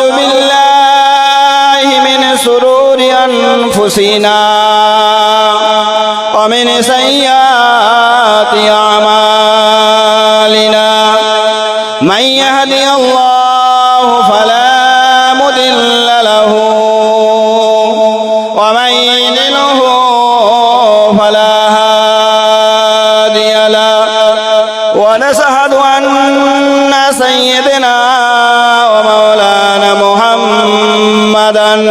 ونعوذ بالله من سرور أنفسنا ومن سيئات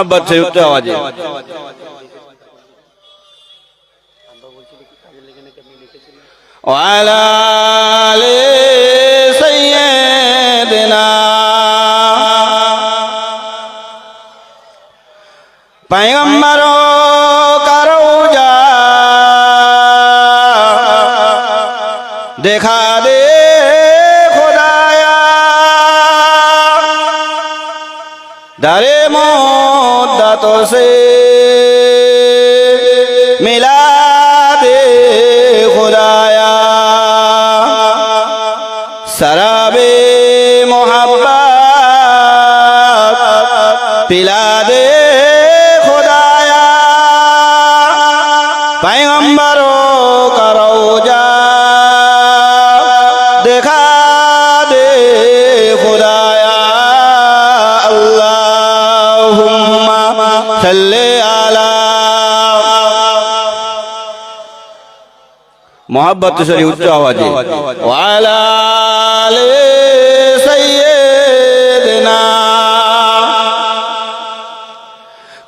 মোহাম্মদ সে উচ্চ আওয়াজে وعلى آل سيدنا پیغمبر হোসেন মহাব্বত শরী উচ্চ আওয়াজে।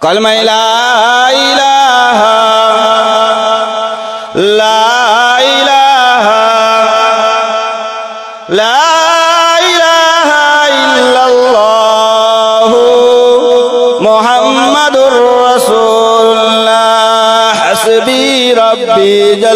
কলমাইলা ইলাহা লা ইলাহা লা محمد رسول الله حسبي ربي جل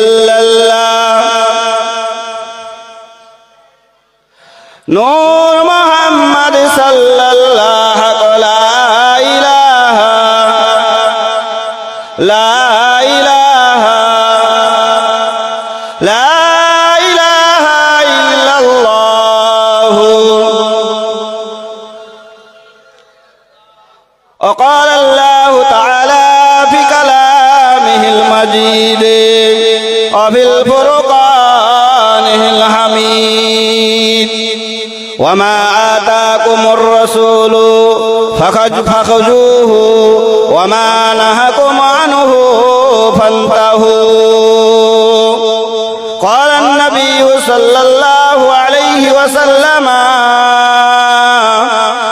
وقال الله تعالى في كلامه المجيد وفي الفرقانه الحميد وما آتاكم الرسول فخذ- فخذوه وما نهكم عنه فانتهوا قال النبي صلى الله عليه وسلم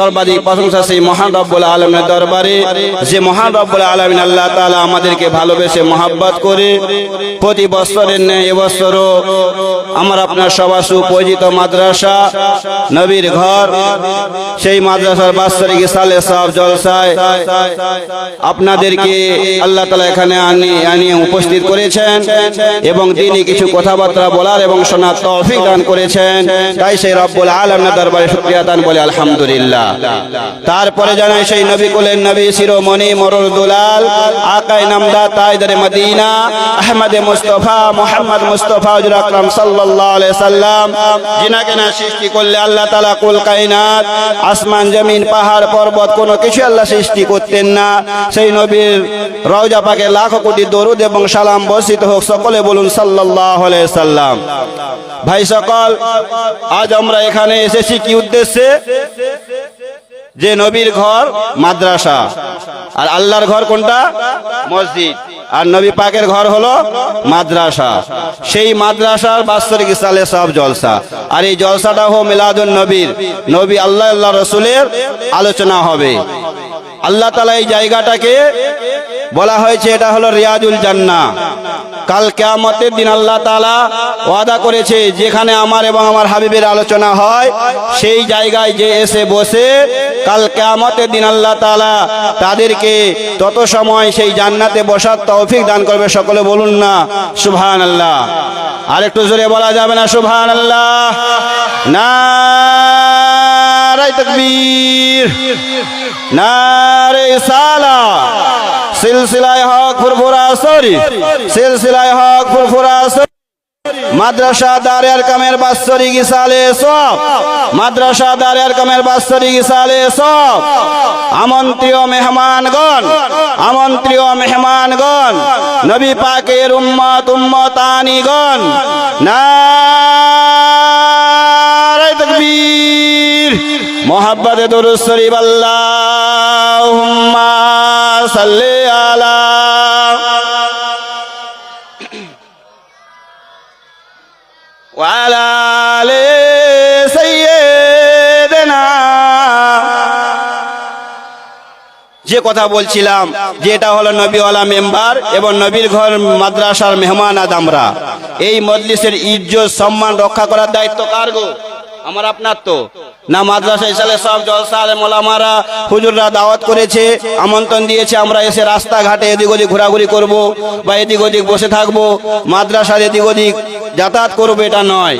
সর্বাধিক প্রশংসা সেই মহান রব্বুল আলমের দরবারে। যে মহান রব্বুল আলমিন আল্লাহ তাআলা আমাদেরকে ভালোবেসে মহাব্বত করে প্রতি বছরের ন্যায় এবছরও আমার আপনার সবার সুপরিচিত মাদ্রাসা, নবীর ঘর, সেই মাদ্রাসার বাৎসরিক সালে সব জলসায় আপনাদেরকে আল্লাহ তালা এখানে আনি আনিয়ে উপস্থিত করেছেন এবং তিনি কিছু কথাবার্তা বলার এবং শোনার তৌফিক দান করেছেন। তাই সেই রব্বুল আলমের দরবারে শুক্রিয়া দান বলে, আলহামদুলিল্লাহ। তারপরে জানাই সেই নবী কুলের নবী শিরোমণি মরুর দুলাল আকাই নামদা তাইদারে মদিনা, আহমদে মুস্তফা, মোহাম্মদ মুস্তফা, হজর আকরাম সাল্লাল্লাহু সাল্লাম জিনাকে না সৃষ্টি করলে আল্লাহ তাআলা কুল কায়নাত আসমান, জমিন, পাহাড়, পর্বত, কোনো কিছু আল্লাহ সৃষ্টি করতেন না। সেই নবীর রওজা পাকে লাখ কোটি দরুদ এবং সালাম বর্ষিত হোক, সকলে বলুন সাল্লাল্লাহু সাল্লাম। ভাই সকল, আজ আমরা এখানে এসেছি কি উদ্দেশ্যে? যে নবীর ঘর মাদ্রাসা। আর আল্লাহর ঘর কোনটা? মসজিদ। আর নবী পাকের ঘর হলো মাদ্রাসা। সেই মাদ্রাসার বাৎসরিক সালে সব জলসা। আর এই জলসাটা হো মিলাদুন নবীর। নবী আল্লাহ আল্লাহ রসুলের আলোচনা হবে। আল্লাহ তালা এই জায়গাটাকে বলা হয়েছে, এটা হলো রিয়াজুল জান্না কাল কেয়ামতের দিন আল্লাহ তালা ওয়াদা করেছে, যেখানে আমার এবং আমার হাবিবের আলোচনা হয়, সেই জায়গায় যে এসে বসে কাল কেয়ামতের দিন আল্লাহ তালা তাদেরকে তত সময় সেই জান্নাতে বসার তৌফিক দান করবে। সকলে বলুন না সুবহান আল্লাহ আর একটু জোরে বলা যাবে না সুভান আল্লাহ তকবীর নারে সালা সিলসিলায় হক ফুরফুরা সরি। সিলসিলায় হক ফুরফুরা সরি। মাদ্রাসা দারের কামের বাৎসরিক ইসালে সব। মাদ্রাসা দারের কামের বাৎসরিক ইসালে সব। আমন্ত্রীয় মেহমানগণ আমন্ত্রীয় মেহমানগণ, নবী পাকের উম্মত উম্মতানিগণ, নারায় তকবীর। মোহাব্বতে দরুদ শরীফ, আল্লাহুম্মা সাল্লি আলা وعلى آل سيدنا যে কথা বলছিলাম যে এটা হলো নবীওয়ালা মেম্বার এবং নবীর ঘর মাদ্রাসার মেহমান আজ আমরা এই মজলিসের ইজ্জত সম্মান রক্ষা করার দায়িত্ব কার গো আমার আপনার তো। না মাদ্রাসা ইসালে সব জলসা আলেম ওলামারা হুজুররা দাওয়াত করেছে, আমন্ত্রণ দিয়েছে, আমরা এসে রাস্তাঘাটে এদিক ওদিক ঘোরাঘুরি করব বা এদিক ওদিক বসে থাকব, মাদ্রাসার এদিক ওদিক যাতায়াত করব, এটা নয়।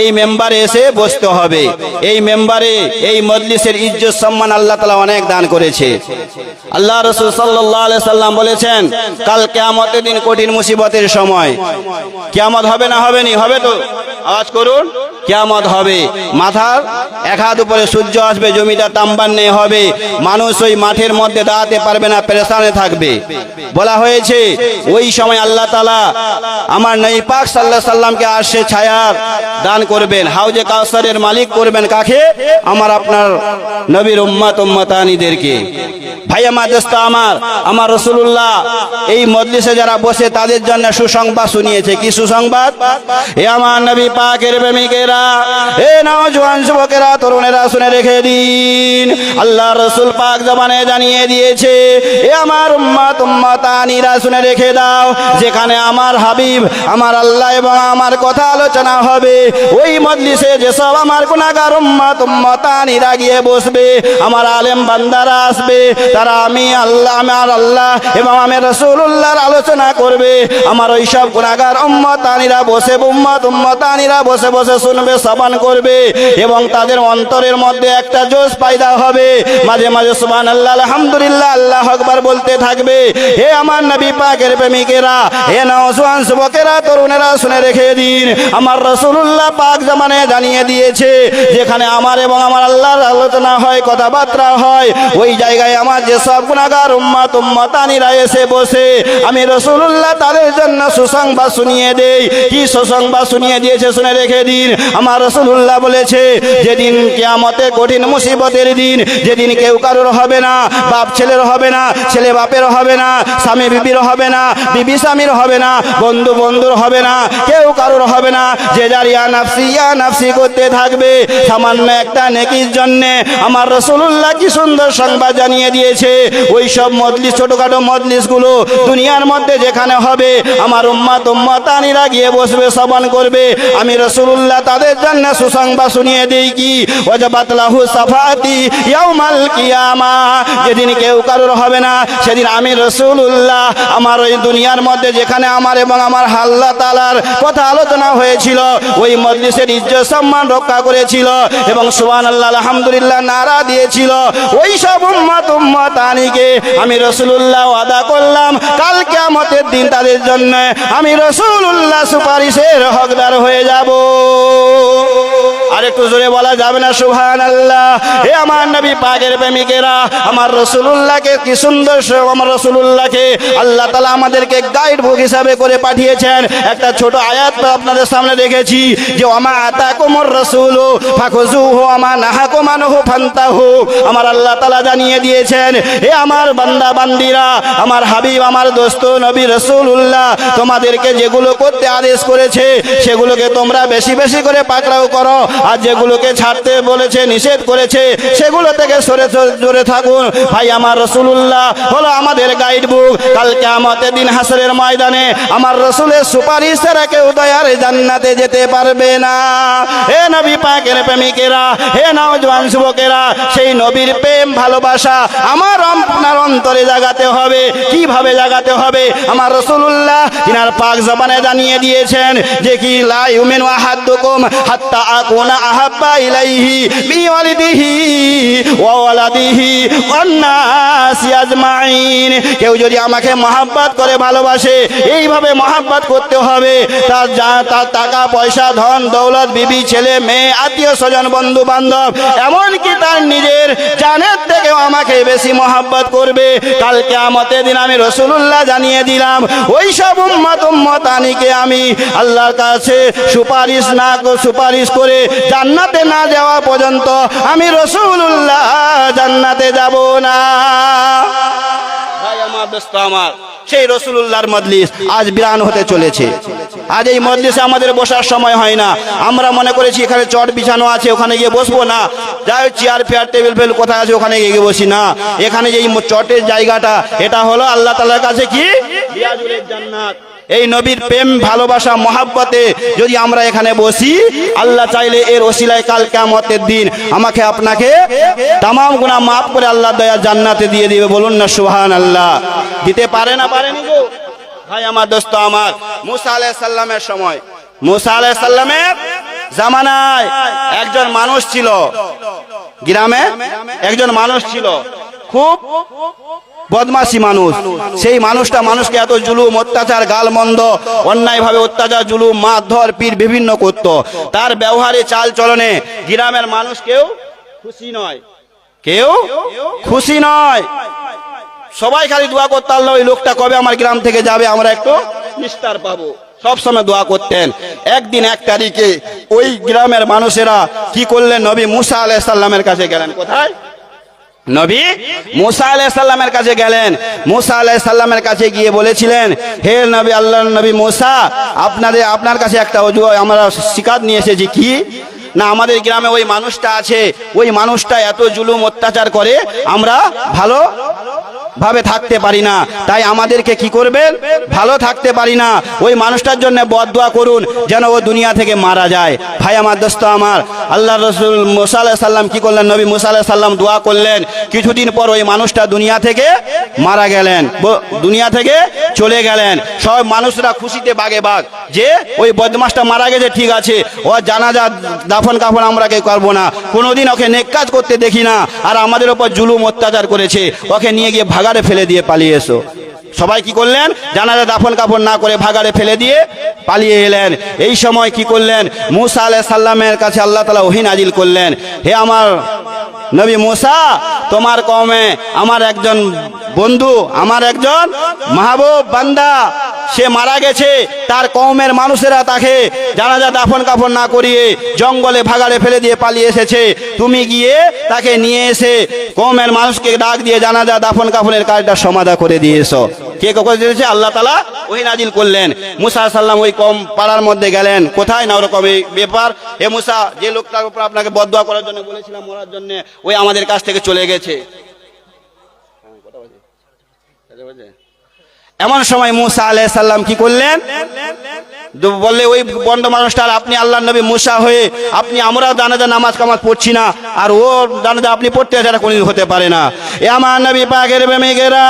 এই মেম্বারে এসে বসতে হবে। এই মেম্বারে, এই মজলিসের ইজ্জত সম্মান আল্লাহ তালা অনেক দান করেছে। আল্লাহ রসুল সাল্লাহ সাল্লাম বলেছেন, কাল কেয়ামতের দিন কঠিন মুসিবতের সময়। কেয়ামত হবে না হবে নি? হবে তো? আওয়াজ করুন। কেয়ামত হবে। মাথার এক হাত উপরে সূর্য আসবে, জমিটা তাম্বান্নে হবে। মানুষ ওই মাঠের মধ্যে দাঁড়াতে পারবে না, পেরেশানে থাকবে। বলা হয়েছে, ওই সময় আল্লাহ তালা আমার নই পাক সাল্লাহ সাল্লামকে আসে ছায়ার দান করবেন। হাউজে কাউসারের মালিক করবেন কাকে? আমার আপনার নবীর উম্মাত উম্মাতানিদেরকে। ভাই, আমার দোস্ত, আমার আমার রসুল্লাহ এই মজলিসে যারা বসে তাদের জন্য সুসংবাদ শুনিয়েছে। কি সুসংবাদ? এ আমার নবী পাকের প্রেমিকেরা, এ নওজোয়ান যুবকেরা, তরুণেরা শুনে রেখে দিন। আল্লাহ রসুল পাক জবানে জানিয়ে দিয়েছে, এ আমার উম্মাত উম্মাতানিরা শুনে রেখে দাও, যেখানে আমার হাবিব, আমার আল্লাহ এবং আমার কথা আলোচনা হবে, ওই মজলিসে যেসব আমার গুনাহগার উম্মাত উম্মাতানিরা গিয়ে বসবে, আমার আলেম বান্দারা আসবে, তারা আমি আল্লাহ, আমার আল্লাহ এবং আমি রসুল্লাহর আলোচনা করবে, আমার ওই সব গুণাগার উম্মতানিরা বসে, উম্মত উম্মতানিরা বসে বসে শুনবে, শ্রবণ করবে এবং তাদের অন্তরের মধ্যে একটা জোশ পায়দা হবে। মাঝে মাঝে সুবান আল্লাহ আলহামদুলিল্লাহ, আল্লাহ আকবার বলতে থাকবে, হে আমার নবী পাকের প্রেমিকেরা, হে নওজোয়ান যুবকেরা, তরুণেরা, শুনে রেখে দিন। আমার রসুল্লাহ পাক জামানে জানিয়ে দিয়েছে, যেখানে আমার এবং আমার আল্লাহর আলোচনা হয়, কথাবার্তা হয়, ওই জায়গায় আমার যে সব গুণাগার উম্মাত উম্মাতানিরা এসে বসে, আমি রসুল্লাহ তাদের জন্য সুসংবাদ শুনিয়ে দেই। কি সুসংবাদ শুনিয়ে দিয়েছে শুনে রেখে দিন। আমার রসুল্লাহ বলেছে, যেদিন কেয়ামতে কঠিন মুসিবতের দিন, যেদিন কেউ কারোর হবে না, বাপ ছেলের হবে না, ছেলে বাপের হবে না, স্বামী বিবির হবে না, বিবি স্বামীর হবে না, বন্ধু বন্ধুর হবে না, কেউ কারোর হবে না, যে যার ইয়া নাফসি ইয়া নাফসি করতে থাকবে, সামান্য একটা নেকির জন্যে আমার রসুল্লাহ কি সুন্দর সংবাদ জানিয়ে দিয়েছে। ওই সব মজলিস, ছোটখাটো মজলিসগুলো দুনিয়ার মধ্যে যেখানে হবে, আমার উম্মাত উম্মাতানিরা গিয়ে বসবে শ্রবণ করবে। আমি রসুল্লাহ তাদের জন্য সুসংবাদ শুনিয়ে দিই কি? ওয়াজাবাত লাহু সাফাতি ইয়াউমাল কিয়ামা। যেদিন কেউ কারোর হবে না, সেদিন আমি রসুল্লাহ আমার ওই দুনিয়ার মধ্যে যেখানে আমার এবং আমার হাল্লা তালার কথা আলোচনা হয়েছিল, ওই মজলিসের ইজ্জত সম্মান রক্ষা করেছিল এবং সুবান আল্লাহ আলহামদুলিল্লাহ নারা দিয়েছিল। ওই সব উম্মত উম্মত আনিকে আমি রসুল্লাহ আদা করলাম, কাল কেমতের দিন তাদের জন্য আমি রসুল্লাহ সুপারিশের হকদার হয়ে যাব। আর একটু জোরে বলা যাবে না সুহান আল্লাহ হে আমার নবী পাকের প্রেমিকেরা, আমার রসুল্লাহকে কি সুন্দর আমার রসুল্লাহকে আল্লাহ তালা আমাদেরকে গাইড বুক হিসাবে করে পাঠিয়েছেন। একটা ছোট আয়াত আপনাদের সামনে রেখেছি, যে আমা আতা কোমর রসুল ফাখুজু হো আমা নাহা কোমান হো ফান্তা হো আমার আল্লাহ তালা জানিয়ে দিয়েছেন, হে আমার বান্দা বান্দিরা, আমার হাবিব, আমার দোস্ত নবী রসুল্লাহ তোমাদেরকে যেগুলো করতে আদেশ করেছে, সেগুলোকে তোমরা বেশি বেশি করে পাকড়াও করো। আর যেগুলোকে ছাড়তে বলেছে, নিষেধ করেছে, সেগুলো থেকে সরে জোরে থাকুন। ভাই, আমার রসুল্লাহ হলো আমাদের গাইড বুক কালকে আমাদের দিন হাসরের ময়দানে আমার রসুলের সুপারিশ ছাড়া কেউ দয়ার জান্নাতে যেতে পারবে না। হে নবী পাকের প্রেমিকেরা, হে নওজওয়ান যুবকেরা, সেই নবীর প্রেম, ভালোবাসা আমার আপনার অন্তরে জাগাতে হবে। কীভাবে জাগাতে হবে? আমার রসুল্লাহ তিনার পাক জবানে জানিয়ে দিয়েছেন যে কি লা কেউ যদি আমাকে মহাব্বত করে ভালোবাসে, এইভাবে মহাব্বত করতে হবে। তার যা, তার টাকা, পয়সা, ধন, দৌলত, বিবি, ছেলে, মেয়ে, আত্মীয় স্বজন, বন্ধু, বান্ধব, এমনকি তার নিজের জানের থেকেও আমাকে বেশি মহাব্বত করবে। কালকে আমাদের দিন আমি রসুল্লাহ জানিয়ে দিলাম, ওই সব উম্মত উম্মত আনিকে আমি আল্লাহর কাছে সুপারিশ না সুপারিশ করে জান্নাতে না যাওয়া পর্যন্ত আমি রসুল্লাহ জান্নাতে যাব না। সেই রসুল্লাহর মজলিস আজ বিরান হতে চলেছে। আজ এই মজলিসে আমাদের বসার সময় হয় না। আমরা মনে করেছি এখানে চট বিছানো আছে, ওখানে গিয়ে বসবো না। যাই চেয়ার ফেয়ার টেবিল ফেল কোথায় আছে ওখানে গিয়ে বসি না। এখানে যে চটের জায়গাটা, এটা হলো আল্লাহ তালার কাছে কি? জান্নাত। এই নবীর প্রেম, ভালোবাসা, মহাব্বতে যদি আমরা এখানে বসি, আল্লাহ চাইলে এর ওসিলায় কাল কেমতের দিন আমাকে আপনাকে তাম গুণা মাফ করে আল্লাহ দয়া জান্নাতে দিয়ে দিবে। বলুন না সুহান আল্লাহ দিতে পারে না পারেনি গো? ভাই, আমার দোস্ত, আমার। মুসা আলাহ সাল্লামের সময়। মুসা আলাহ সাল্লামের জামানায় একজন মানুষ ছিল। গ্রামে একজন মানুষ ছিল। খুব বদমাসি মানুষ। সেই মানুষটা মানুষকে এত জুলুম, অত্যাচার, গালমন্দ, অন্যায়ভাবে অত্যাচার, জুলুম, মারধর, পীর বিভিন্ন করত। তার ব্যবহারে চাল চলনে গ্রামের মানুষ কেউ খুশি নয়। কেউ খুশি নয়। সবাই খালি দোয়া করতে আল্লাহ ওই লোকটা কবে আমার গ্রাম থেকে যাবে? আমরা একটু নিস্তার পাবো। সব সময় দোয়া করতেন। একদিন এক তারিখে ওই গ্রামের মানুষেরা কি করলেন? নবী মুসা আলাইহিস সাল্লামের কাছে গেলেন। কোথায়? নবী মুসা আলাইহিস সাল্লামের কাছে গেলেন। মুসা আলাইহিস সাল্লামের কাছে গিয়ে বলেছিলেন, হে নবী আল্লাহ নবী মুসা, আপনাদের, আপনার কাছে একটা অজু আমরা শিকার নিয়ে এসেছি। কি? না, আমাদের গ্রামে ওই মানুষটা আছে। ওই মানুষটা এত জুলুম অত্যাচার করে, আমরা ভালো ভাবে থাকতে পারি না। তাই আমাদেরকে কি করবেন? ভালো থাকতে পারি না। ওই মানুষটার জন্য বদদোয়া করুন, যেন ও দুনিয়া থেকে মারা যায়। ভাই, আমার দোস্ত আমার আল্লাহ রসুল মুসা সাল্লাম কি করলেন? নবী মুসা সাল্লাম দোয়া করলেন। কিছুদিন পর ওই মানুষটা দুনিয়া থেকে মারা গেলেন দুনিয়া থেকে চলে গেলেন। সব মানুষরা খুশিতে বাগে বাগ যে ওই বদমাসটা মারা গেছে, ঠিক আছে। ও জানাজা দাফন কাফন আমরা কেউ করব না। কোনোদিন ওকে নেক কাজ করতে দেখি না। আর আমাদের ওপর জুলুম অত্যাচার করেছে। ওকে নিয়ে গিয়ে ভাগাড়ে ফেলে দিয়ে পালিয়ে এসো। সবাই কি করলেন? জানাজা দাফন কাপড় না করে ভাগাড়ে ফেলে দিয়ে পালিয়ে এলেন। এই সময় কি করলেন? মুসা আলাহ সাল্লামের কাছে আল্লাহ তালা ওহিন আজিল করলেন। হে আমার নবী মুসা, তোমার কমে আমার একজন বন্ধু, আমার একজন মাহবুব বান্দা, সে মারা গেছে। তার কওমের মানুষেরা তাকে জানাজা দাফন কাফন না করিয়ে জঙ্গলে ভাগাড়ে ফেলে দিয়ে পালিয়ে এসেছে। তুমি গিয়ে তাকে নিয়ে এসে কওমের মানুষকে ডাক দিয়ে জানাজা দাফন কাফনের কাজটা সমাধা করে দিয়েছ কে কে করে দিয়েছে? আল্লাহ তালা ওই নাজিল করলেন। মুসা সাল্লাম ওই কম পাড়ার মধ্যে গেলেন। কোথায়? না ওরকম এই ব্যাপার। হে মুসা, যে লোকটার উপর আপনাকে বদয়া করার জন্য বলেছিলাম মরার জন্য, ওই আমাদের কাছ থেকে চলে গেছে। এমন সময় মুসা আলাইসাল্লাম সাল্লাম কি করলেন? বললে ওই বন্ড মানুষটা আপনি আল্লাহ নবী মুসা হয়ে আপনি আমরা জানাজা নামাজ কামাজ পড়ছি না, আর ও জানাজা আপনি পড়তে এটা কোনোদিন হতে পারে না। এ আমার নবী পাকের প্রেমিকেরা,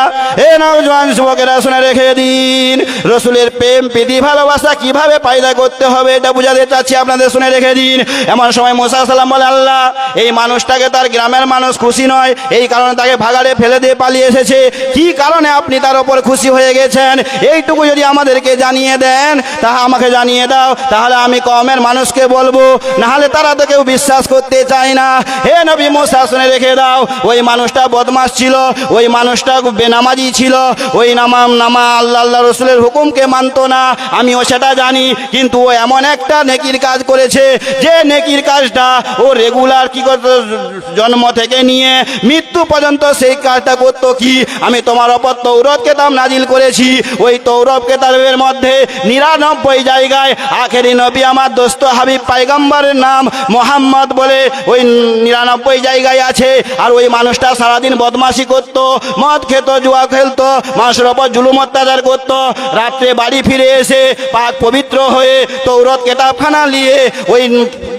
এ নওজোয়ান যুবকেরা শুনে রেখে দিন, রসুলের প্রেম, প্রীতি, ভালোবাসা কীভাবে পায়দা করতে হবে এটা বুঝাতে চাচ্ছি আপনাদের শুনে রেখে দিন। এমন সময় মোসা সাল্লাম বলে, আল্লাহ, এই মানুষটাকে তার গ্রামের মানুষ খুশি নয়, এই কারণে তাকে ভাগাড়ে ফেলে দিয়ে পালিয়ে এসেছে। কি কারণে আপনি তার ওপর খুশি হয়ে গেছেন? এইটুকু যদি আমাদেরকে জানিয়ে দেন, তাহা আমাকে জানিয়ে দাও, তাহলে আমি কমের মানুষকে বলব, নাহলে তারা তো কেউ বিশ্বাস করতে চায় না। হে নবী মোসা, শুনে রেখে দাও, ওই মানুষটা বদমাস ছিল, ওই মানুষটা বেনামাজি ছিল, ওই নামা নামা আল্লাহ আল্লাহ রসুলের হুকুমকে মানতো না, আমিও সেটা জানি, কিন্তু ও এমন একটা নেকির কাজ করেছে, যে নেকির কাজটা ও রেগুলার কি করতো, জন্ম থেকে নিয়ে মৃত্যু পর্যন্ত সেই কাজটা করতো কি? আমি তোমার ওপর তৌরব কেতাব নাজিল করেছি, ওই তৌরব কেতাবের মধ্যে নিরানব্বই জায়গায় আখেরি নবী আমার দোস্ত হাবিব পাইগাম্বারের নাম মোহাম্মদ বলে ওই নিরানব্বই জায়গায় আছে। আর ওই মানুষটা সারাদিন বদমাশি করতো, মদ খেত, জুয়া খেলতো, মানুষের ওপর জুলুম অত্যাচার করতো। রাত্রে বাড়ি ফিরে এসে পাক পবিত্র হয়ে তৌরত কেতাবখানা নিয়ে ওই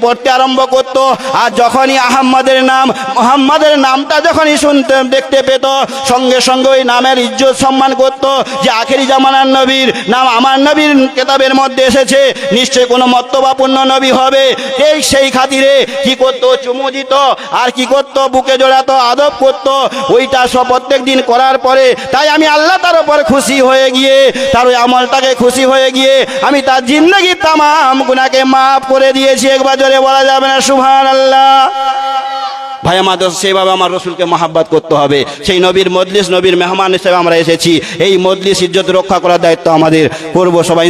পড়তে আরম্ভ করতো। আর যখনই আহম্মদের নাম, মোহাম্মদের নামটা যখনই শুনতে, দেখতে পেত, সঙ্গে সঙ্গে ওই নামের ইজ্জত সম্মান করত যে আখেরি জামানার নবীর নাম আমার নবীর কেতাবের মধ্যে এসেছে নিশ্চয়ই কোনো মর্তবাপূর্ণ নবী হবে। এই সেই খাতিরে কি করতো চুমু দিত আর কি করতো, বুকে জোড়াতো, আদব করতো, ওইটা সব প্রত্যেক দিন করার পরে তাই আমি আল্লাহ তার উপর খুশি হয়ে গিয়ে, তার ওই আমলটাকে খুশি হয়ে গিয়ে আমি তার জিন্দগি তামাম গুনাকে মাফ করে দিয়েছি। একবার জোরে বলা যাবে না সুভান আল্লাহ ভাই, আমাদের সেভাবে আমার রসুলকে মহাব্বাত করতে হবে। সেই নবীর মজলিস, নবীর মেহমান হিসেবে আমরা এসেছি। এই মজলিস ইজ্জত রক্ষা করার দায়িত্ব আমাদের। করব সবাই